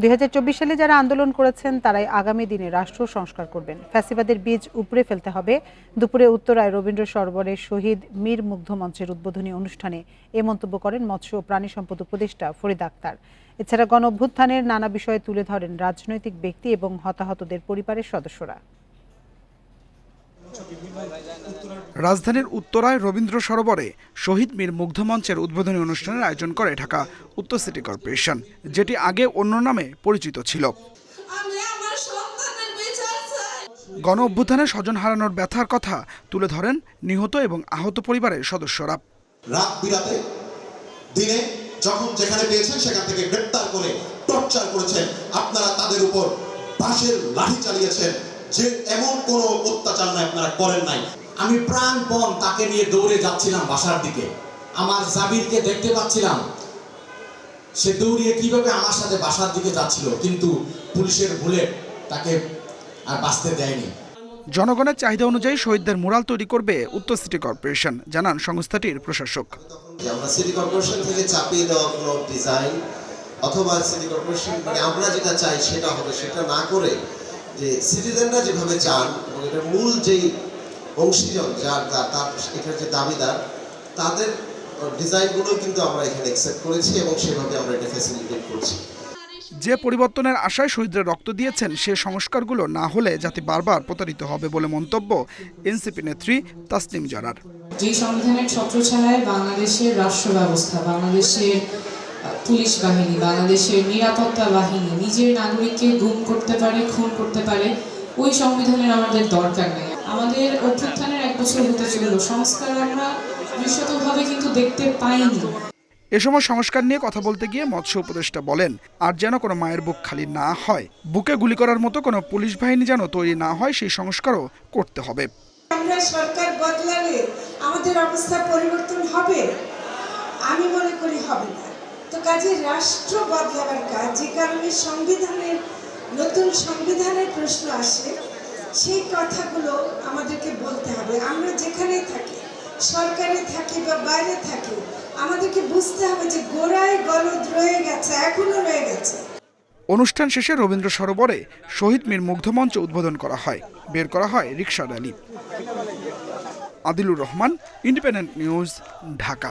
দুই হাজার চব্বিশ সালে যারা আন্দোলন করেছেন, তারাই আগামী দিনে রাষ্ট্র সংস্কার করবেন। ফ্যাসিবাদের বীজ উপড়ে ফেলতে হবে। দুপুরে উত্তরায় রবীন্দ্র সরোবরের শহীদ মীর মুগ্ধ মঞ্চের উদ্বোধনী অনুষ্ঠানে এ মন্তব্য করেন মৎস্য ও প্রাণী সম্পদ উপদেষ্টা ফরিদ আক্তার। এছাড়া গণ অভ্যুত্থানের নানা বিষয়ে তুলে ধরেন রাজনৈতিক ব্যক্তি এবং হতাহতদের পরিবারের সদস্যরা। রাজধানীর উত্তরায় রবীন্দ্র সরোবরে শহীদ মীর মুগ্ধ মঞ্চের উদ্বোধনী অনুষ্ঠানের আয়োজন করে ঢাকা উত্তর সিটি কর্পোরেশন, যেটি আগে অন্য নামে পরিচিত ছিল। গণ অভ্যুত্থানে স্বজন হারানোর ব্যথার কথা তুলে ধরেন নিহত এবং আহত পরিবারের সদস্যরা। দিনে যখন যেখানে পেয়েছেন, সেখান থেকে গ্রেপ্তার করে, টর্চার করেছেন। আপনারা তাদের উপর বাঁশের লাঠি চালিয়েছেন। যে এমন কোনো অত্যাচার নাই আপনারা করেন নাই। আমি প্রাণপণ তাকে নিয়ে দৌড়ে যাচ্ছিলাম বাসার দিকে। আমার জাবিরকে দেখতে পাচ্ছিলাম। সে দৌড়িয়ে কীভাবে আমার সাথে বাসার দিকে যাচ্ছিল কিন্তু পুলিশের বুলেট তাকে আর বাঁচতে দেয়নি। জনগণের চাহিদা অনুযায়ী শহীদদের মুরাল তৈরি করবে উত্তর সিটি কর্পোরেশন জানান সংস্থাটির প্রশাসক। আমরা সিটি কর্পোরেশন থেকে চাপিয়ে দেওয়া কোনো ডিজাইন অথবা সিটি কর্পোরেশন মানে আমরা যেটা চাই সেটা হবে সেটা না করে যে সিটিজেনরা যেভাবে চান এবং এটার মূল যেই অংশীজন যার তার তার এটার যে দাবিদার তাদের ডিজাইনগুলো কিন্তু আমরা এখানে অ্যাকসেপ্ট করেছি এবং সেভাবে আমরা এটা ফ্যাসিলিটেট করছি। যে পরিবর্তনের আশায় শহীদরা রক্ত দিয়েছেন সে সংস্কারগুলো না হলে জাতি বারবার প্রতারিত হবে বলে মন্তব্য এনসিপি নেত্রী তাসনিম জারার। যে সংবিধানের ছত্রছায়ায় বাংলাদেশের রাষ্ট্র ব্যবস্থা বাংলাদেশের পুলিশ বাহিনী বাংলাদেশের নিরাপত্তা বাহিনী নিজের নাগরিককে গুম করতে পারে খুন করতে পারে ওই সংবিধানের আমাদের দরকার নেই। আমাদের অভ্যুত্থানের এক বছর হতে চলল সংস্কার আমরা দৃশ্যতভাবে কিন্তু দেখতে পাইনি। এ সময় সংস্কার নিয়ে কথা বলতে গিয়ে মৎস্য উপদেষ্টা বলেন আর যেন কোনো মায়ের বুক খালি না হয় বুকে গুলি করার মতো কোনো পুলিশ বাহিনী যেন তৈরি না হয় সেই সংস্কারও করতে হবে। আমরা সরকার বদলালে আমাদের অবস্থা পরিবর্তন হবে আমি মনে করি হবে না। তো কাজে রাষ্ট্র বদলাবার কাজ, যে কারণে সংবিধানের, নতুন সংবিধানের প্রশ্ন আসে, সেই কথাগুলো আমাদেরকে বলতে হবে। আমরা যেখানেই থাকি, সরকারে থাকি বা বাইরে থাকি, আমাদেরকে বুঝতে হবে যে গোড়ায় গলদ রয়ে গেছে, এখনও রয়ে গেছে। অনুষ্ঠান শেষে রবীন্দ্র সরোবরে শহীদ মীর মুগ্ধমঞ্চ উদ্বোধন করা হয়। বের করা হয় রিক্সা rally. Adilur Rahman, independent news, Dhaka.